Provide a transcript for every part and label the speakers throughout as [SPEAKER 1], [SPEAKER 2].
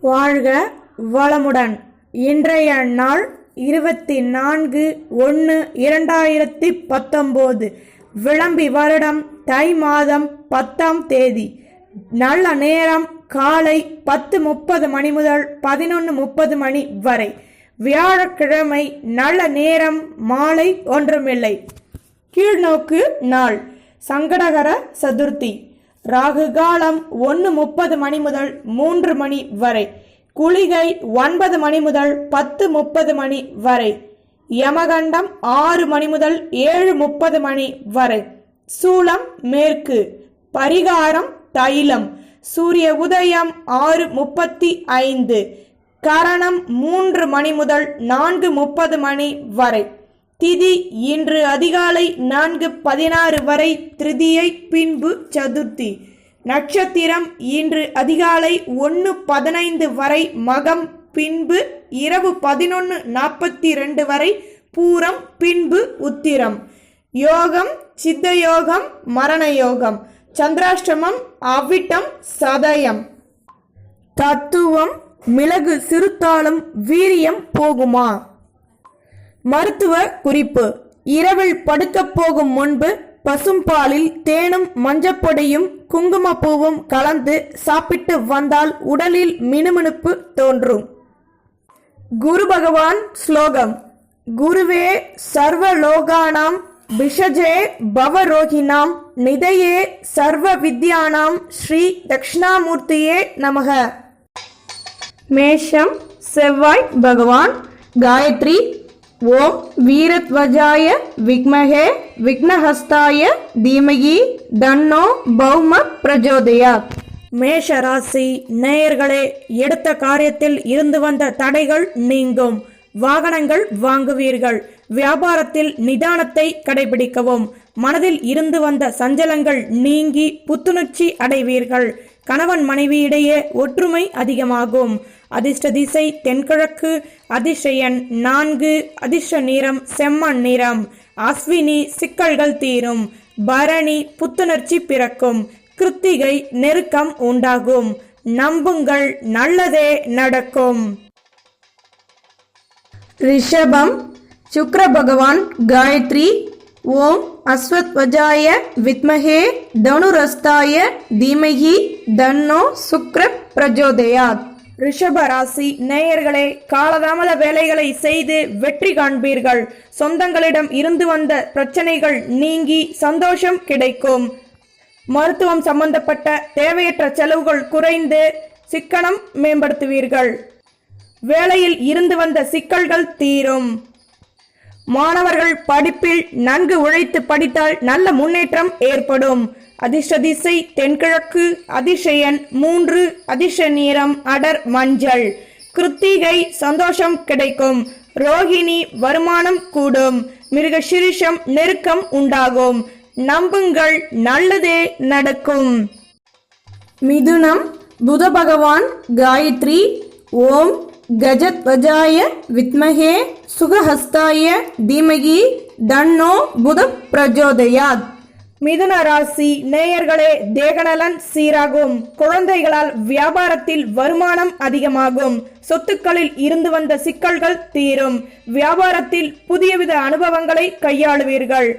[SPEAKER 1] வாழ்க வளமுடன். இன்றைய நாள் இருபத்தி நான்கு ஒன்று இரண்டாயிரத்தி பத்தொம்போது விளம்பி வருடம் தை மாதம் பத்தாம் தேதி. நல்ல நேரம் காலை பத்து முப்பது மணி முதல் பதினொன்று முப்பது மணி வரை. வியாழக்கிழமை நல்ல நேரம் மாலை ஒன்றுமில்லை. கீழ்நோக்கு நாள். சங்கடகர சதுர்த்தி. ராகு காலம் ஒன்று முப்பது மணி முதல் மூன்று மணி வரை. குளிகை ஒன்பது மணி முதல் பத்து முப்பது மணி வரை. யமகண்டம் ஆறு மணி முதல் ஏழு முப்பது மணி வரை. சூளம் மேற்கு. பரிகாரம் தைலம். சூரிய உதயம் ஆறு முப்பத்தி ஐந்து. கரணம் மூன்று மணி முதல் நான்கு முப்பது மணி வரை. திதி இன்று அதிகாலை நான்கு பதினாறு வரை திருதியை பின்பு சதுர்த்தி. நட்சத்திரம் இன்று அதிகாலை ஒன்று பதினைந்து வரை மகம் பின்பு இரவு பதினொன்று நாற்பத்தி ரெண்டு வரை பூரம் பின்பு உத்திரம். யோகம் சித்த யோகம் மரண யோகம் சந்திராஷ்டமம் அவ்விட்டம் சதயம். தத்துவம் மிளகு சிறுத்தாலும் வீரியம் போகுமா? மருத்துவ குறிப்பு. இரவில் படுக்கப் போகும் முன்பு பசும்பாலில் தேனும் மஞ்சப்பொடியும் குங்குமப்பூவும் கலந்து சாப்பிட்டு வந்தால் உடலில் மினுமினுப்பு தோன்றும். குரு பகவான் ஸ்லோகம். குருவே சர்வலோகானாம் பிஷஜே பவரோகிணாம் நிதையே சர்வ வித்யானாம் ஸ்ரீ தக்ஷணாமூர்த்தியே நமக. மேஷம் செவ்வாய் பகவான் காயத்ரி ஓம் வீரத்வஜாய விக்மகே விக்னஹஸ்தாய தீமகி தன்னோ பௌம பிரஜோதயா. மேஷ ராசி நேயர்களே எடுத்த காரியத்தில் இருந்து வந்த தடைகள் நீங்கும். வாகனங்கள் வாங்குவீர்கள். வியாபாரத்தில் நிதானத்தை கடைபிடிக்கவும். மனதில் இருந்து வந்த சஞ்சலங்கள் நீங்கி புத்துணர்ச்சி அடைவீர்கள். கணவன் மனைவியிடையே ஒற்றுமை அதிகமாகும். அதிர்ஷ்ட திசை தென்கிழக்கு அதிர்ஷ்ட நான்கு அதிர்ஷ்ட நிறம் செம்மண் நிறம். அஸ்வினி சிக்கல்கள் தீரும். பரணி புத்துணர்ச்சி பிறக்கும். கிருத்திகை நெருக்கம் உண்டாகும். நம்புங்கள் நல்லதே நடக்கும். ரிஷபம் சுக்ர பகவான் காயத்ரி ஓம் அஸ்வத்வஜாய வித்மகே தனுரஸ்தாய தீமகி தன்னோ சுக்ர பிரஜோதயாத். ரிஷப ராசி நேயர்களே காலதாமத வேலைகளை செய்து வெற்றி காண்பீர்கள். சொந்தங்களிடம் இருந்து வந்த பிரச்சனைகள் நீங்கி சந்தோஷம் கிடைக்கும். மருத்துவம் சம்பந்தப்பட்ட தேவையற்ற செலவுகள் குறைந்து சிக்கனம் மேம்படுத்துவீர்கள். வேலையில் இருந்து வந்த சிக்கல்கள் தீரும். மாணவர்கள் படிப்பில் நன்கு உழைத்து படித்தால் நல்ல முன்னேற்றம் ஏற்படும். அதிர்ஷ்ட திசை தென்கிழக்கு அதிசயன் மூன்று அதிர்ஷ்ட நேரம் அடர் மஞ்சள். கிருத்திகை சந்தோஷம் கிடைக்கும். ரோகிணி வருமானம் கூடும். மிருகசிரிஷம் நெருக்கம் உண்டாகும். நம்புங்கள் நல்லதே நடக்கும். மிதுனம் புத பகவான் காயத்ரி ஓம் கஜத்வஜாய வித்மகே சுகஹஸ்தாய தீமகி தன்னோ புத பிரஜோதயாத். மிதுன ராசி நேயர்களே தேகநலன் சீராகும். குழந்தைகளால் வியாபாரத்தில் வருமானம் அதிகமாகும். சொத்துக்களில் இருந்து வந்த சிக்கல்கள் தீரும். வியாபாரத்தில் புதியவித அனுபவங்களை கையாளுவீர்கள்.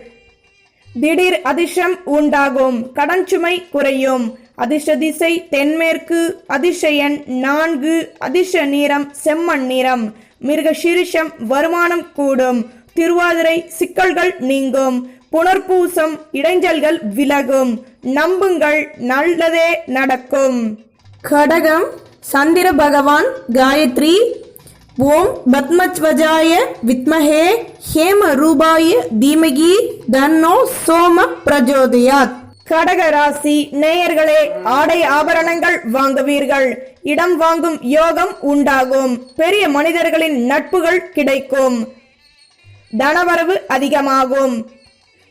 [SPEAKER 1] திடீர் அதிர்ஷ்டம் உண்டாகும். கடன் சுமை குறையும். அதிர்ஷ்ட திசை தென்மேற்கு அதிர்ஷயன் நான்கு அதிர்ஷ நிறம் செம்மண் நிறம். மிருக சிரிஷம் வருமானம் கூடும். திருவாதிரை சிக்கல்கள் நீங்கும். புனர்பூசம் இடைஞ்சல்கள் விலகும். நம்புங்கள் நல்லதே நடக்கும். கடகம் சந்திர பகவான் காயத்ரி ஓம் பத்மத்வஜாய வித்மஹே ஹேம ரூபாய தீமகி தன்னோ சோம பிரஜோதயாத். கடக ராசி நேயர்களே ஆடை ஆபரணங்கள் வாங்குவீர்கள். இடம் வாங்கும் யோகம் உண்டாகும். பெரிய மனிதர்களின் நட்புகள் கிடைக்கும். தனவரவு அதிகமாகும்.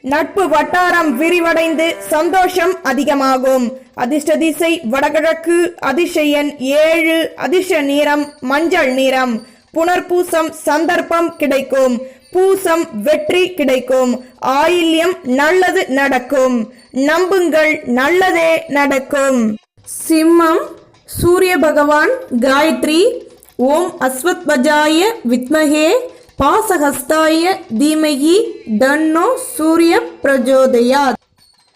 [SPEAKER 1] நட்பு வட்டாரம் விரிவடைந்து சந்தோஷம் அதிகமாகும். அதிர்ஷ்ட திசை வடகிழக்கு அதிசயன் ஏழு அதிர்ஷ்ட நிறம் மஞ்சள் நிறம். புனர்பூசம் சந்தர்ப்பம் கிடைக்கும். பூசம் வெற்றி கிடைக்கும். ஆயில்யம் நல்லது நடக்கும். நம்புங்கள் நல்லதே நடக்கும். சிம்மம் சூரிய பகவான் காயத்ரி ஓம் அஸ்வத்வஜாய வித்மகே பாசஹஸ்தாய தீமகி தன்னோ சூரிய பிரஜோதயா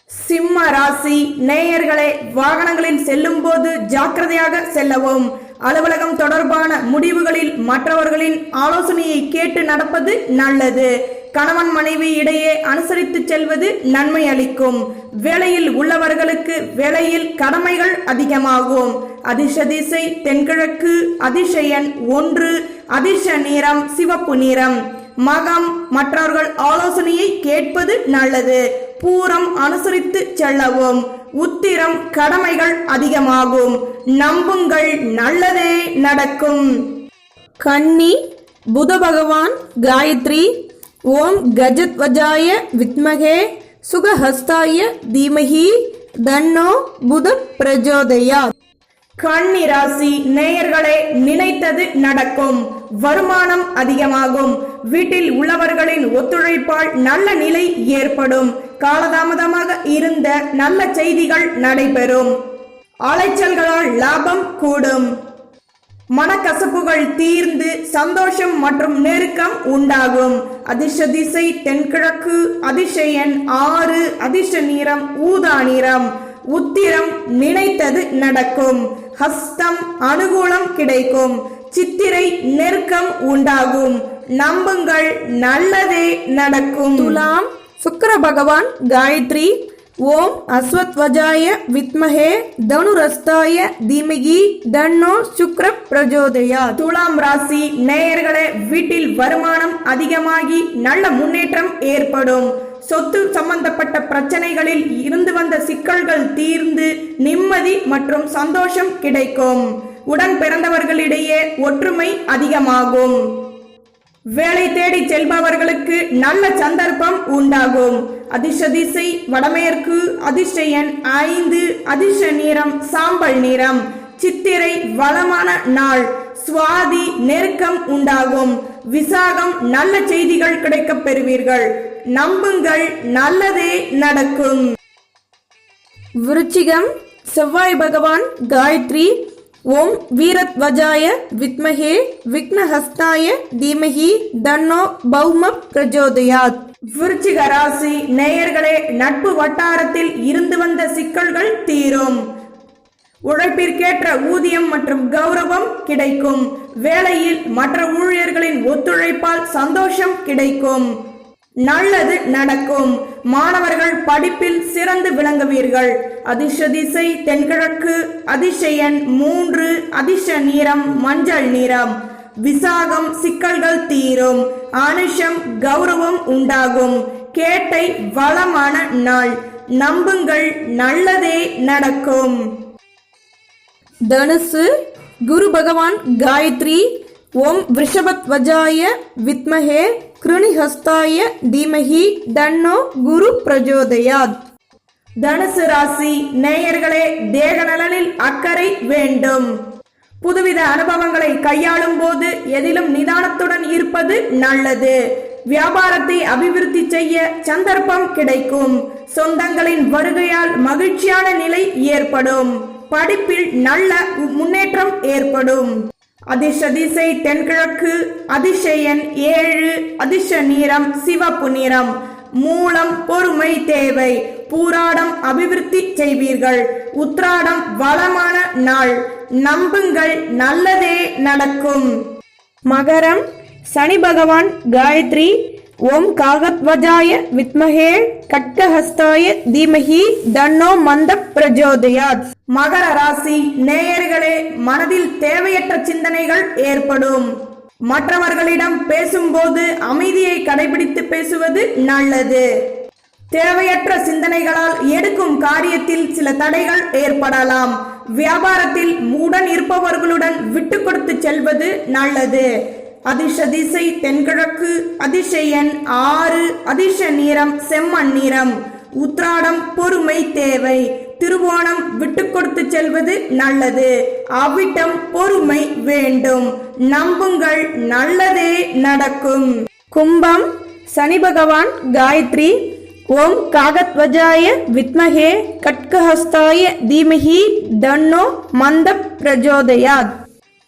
[SPEAKER 1] சிம்ம ராசி நேயர்களே வாகனங்களில் செல்லும் போது ஜாக்கிரதையாக செல்லவும். அலுவலகம் தொடர்பான முடிவுகளில் மற்றவர்களின் ஆலோசனையை கேட்டு நடப்பது நல்லது. கணவன் மனைவி இடையே அனுசரித்து செல்வது நன்மை அளிக்கும். வேலையில் உள்ளவர்களுக்கு வேலையில் கடமைகள் அதிகமாகும். அதிர்ஷதிசை தென்கிழக்கு அதிசயன் ஒன்று அதிர்ஷ நிறம் சிவப்பு நிறம். மகம் மற்றவர்கள் ஆலோசனையை கேட்பது நல்லது. பூரம் அனுசரித்து செல்லவும். உத்திரம் கடமைகள் அதிகமாகும். நம்புங்கள் நல்லதே நடக்கும். கன்னி புத பகவான் காயத்ரி ஓம் கஜத்வஜாய வித்மகே சுகஹஸ்தாய தீமகி தன்னோ புத பிரஜோதயா கன்னி ராசி நேயர்களே நினைத்தது நடக்கும். வருமானம் அதிகமாகும். வீட்டில் உள்ளவர்களின் ஒத்துழைப்பால் நல்ல நிலை ஏற்படும். காலதாமதமாக இருந்த நல்ல செய்திகள் நடைபெறும். அலைச்சல்களால் லாபம் கூடும். மனக்கசப்புகள் தீர்ந்து சந்தோஷம் மற்றும் நெருக்கம் உண்டாகும். அதிர்ஷ திசை தென்கிழக்கு அதிசயன் ஆறு அதிர்ஷ நிறம் ஊதா நிறம். உத்திரம் நினைத்தது நடக்கும். ஹஸ்தம் அனுகூலம் கிடைக்கும். சித்திரை நெருக்கம் உண்டாகும். நம்புங்கள் நல்லதே நடக்கும். துலாம் சுக்கர பகவான் காயத்ரி ஓம் அஸ்வத்வஜாய வித்மஹே தனுரஸ்தாய தீமகி தன்னோ சுக்ர பிரஜோதயா. துலாம் ராசி நேயர்களே வீட்டில் வருமானம் அதிகமாகி நல்ல முன்னேற்றம் ஏற்படும். சொத்து சம்பந்தப்பட்ட பிரச்சனைகளில் இருந்து வந்த சிக்கல்கள் தீர்ந்து நிம்மதி மற்றும் சந்தோஷம் கிடைக்கும். உடன் பிறந்தவர்களிடையே ஒற்றுமை அதிகமாகும். வேலை தேடி செல்பவர்களுக்கு நல்ல சந்தர்ப்பம் உண்டாகும். அதிர்ஷ திசை வடமேற்கு அதிர்ஷ்ட எண் ஐந்து அதிர்ஷ்ட நிறம் சாம்பல் நிறம். சித்திரை வளமான நாள். சுவாதி நெருக்கம் உண்டாகும். விசாகம் நல்ல செய்திகள் கிடைக்கப் பெறுவீர்கள். நம்புங்கள் நல்லதே நடக்கும். விருச்சிகம் செவ்வாய் பகவான் காயத்ரி ஓம் வீரத்வஜாய வித்மகே விக்னஹஸ்தாய தீமகி தன்னோ பௌம பிரஜோதயாத். விருச்சிக ராசி நேயர்களே நட்பு வட்டாரத்தில் இருந்து வந்த சிக்கல்கள் தீரும். உழைப்பிற்கேற்ற ஊதியம் மற்றும் கௌரவம் கிடைக்கும். வேலையில் மற்ற ஊழியர்களின் ஒத்துழைப்பால் சந்தோஷம் கிடைக்கும். நல்லது நடக்கும். மாணவர்கள் படிப்பில் சிறந்து விளங்குவீர்கள். அதிர்ஷ திசை தென்கிழக்கு அதிசயன் மூன்று அதிர்ஷ நீரம் மஞ்சள் நிறம். விசாகம் சிக்கல்கள் தீரும். அனுஷம் கௌரவம் உண்டாகும். கேட்டை வளமான நாள். நம்புங்கள் நல்லதே நடக்கும். தனுசு குரு பகவான் காயத்ரி ஓம் விஷபத்வஜாய வித்மஹே. கிருணிஹஸ்தாய தீமகி தன்னோ குரு பிரஜோதயாத். தனுசு ராசி நேயர்களே தேக நலனில் அக்கறை வேண்டும். புதுவித அனுபவங்களை கையாளும் போது எதிலும் நிதானத்துடன் இருப்பது நல்லது. வியாபாரத்தை அபிவிருத்தி செய்ய சந்தர்ப்பம் கிடைக்கும். சொந்தங்களின் வருகையால் மகிழ்ச்சியான நிலை ஏற்படும். படிப்பில் நல்ல முன்னேற்றம் ஏற்படும். அதிசதிசை தென்கிழக்கு அதிசயன் ஏழு அதிர்ஷ நிறம் சிவப்பு நிறம். மூலம் பொறுமை தேவை பூராடம் அபிவிருத்தி செய்வீர்கள். உத்ராடம் வளமான நாள் நம்புங்கள் நல்லதே நடக்கும். மகரம் சனி பகவான் காயத்ரி ஓம் காகத்வஜாய வித்மகே கட்கஹஸ்தாய தீமஹி தன்னோ மந்த பிரஜோதயாத். மகர ராசி நேயர்களே மனதில் தேவையற்ற சிந்தனைகள் ஏற்படும். மற்றவர்களிடம் பேசும்போது அமைதியை கடைபிடித்து பேசுவது நல்லது. தேவையற்ற சிந்தனைகளால் எடுக்கும் காரியத்தில் சில தடைகள் ஏற்படலாம். வியாபாரத்தில் உடன் இருப்பவர்களுடன் விட்டு கொடுத்து செல்வது நல்லது. அதிர்ஷ திசை தென்கிழக்கு அதிர்ஷ எண் ஆறு அதிர்ஷ நிறம் செம்மண் நிறம். உத்ராடம் பொறுமை தேவை. திருவோணம் விட்டு கொடுத்து செல்வது நல்லது. அவ்விடம் பொறுமை வேண்டும். நம்புங்கள் நல்லதே நடக்கும். கும்பம் சனி பகவான் காயத்ரி. ஓம் காகத்வஜாய வித்மகே கட்கஹஸ்தாய தீமஹி தன்னோ மந்த பிரஜோதயாத்.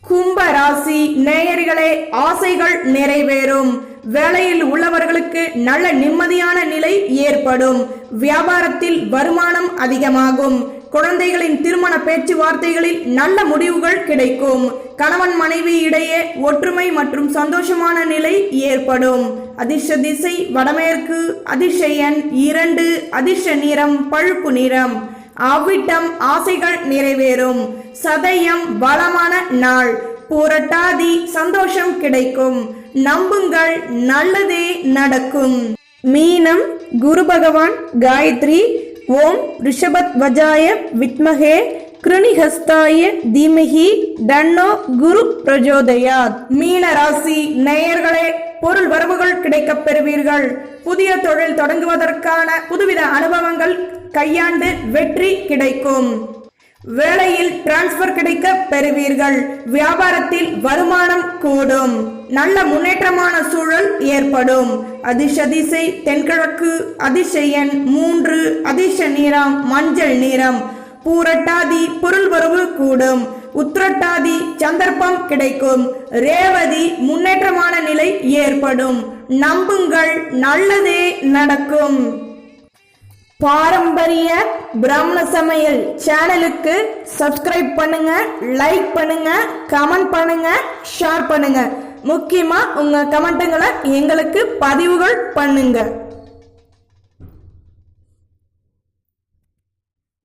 [SPEAKER 1] கும்ப ராசி நேயர்களே ஆசைகள் நிறைவேறும். வேலையில் உள்ளவர்களுக்கு நல்ல நிம்மதியான நிலை ஏற்படும். வியாபாரத்தில் வருமானம் அதிகமாகும். குழந்தைகளின் திருமண பேச்சுவார்த்தைகளில் நல்ல முடிவுகள் கிடைக்கும். கணவன் மனைவி இடையே ஒற்றுமை மற்றும் சந்தோஷமான நிலை ஏற்படும். அதிர்ஷ்ட திசை வடமேற்கு அதிர்ஷயன் இரண்டு அதிர்ஷ நிறம் பழுப்பு நிறம். அவ்விட்டம் ஆசைகள் நிறைவேறும். சதயம் வளமான நாள். பூரட்டாதி சந்தோஷம் கிடைக்கும். நம்புங்கள் நல்லதே நடக்கும். மீனம் குரு பகவான் காயத்ரி ஓம் ரிஷபத் வஜாய வித்மகே கிருணிஹஸ்தாய தீமகி தன்னோ குரு பிரஜோதயாத். மீன ராசி நேயர்களே பொருள் வரவுகள் கிடைக்கப் பெறுவீர்கள். புதிய தொழில் தொடங்குவதற்கான புதுவித அனுபவங்கள் கையாண்டு வெற்றி கிடைக்கும். வேலையில் டிரான்ஸ்பர் கிடைக்க பெறுவீர்கள். வியாபாரத்தில் வருமானம் கூடும். நல்ல முன்னேற்றமான சூழல் ஏற்படும். அதிர்ஷதிசை தென்கிழக்கு அதிசயன் மூன்று அதிர்ஷ நிறம் மஞ்சள் நிறம் பூரட்டாதி பொருள் வரவு கூடும். உத்திரட்டாதி சந்தர்ப்பம் கிடைக்கும். ரேவதி முன்னேற்றமான நிலை ஏற்படும். நம்புங்கள் நல்லதே நடக்கும். பாரம்பரிய பிராமண சமையல் சேனலுக்கு சப்ஸ்கிரைப் பண்ணுங்க லைக் பண்ணுங்க கமெண்ட் பண்ணுங்க ஷேர் பண்ணுங்க. முக்கியமா உங்க கமெண்ட்டுங்களை எங்களுக்கு பதிவுகள் பண்ணுங்க.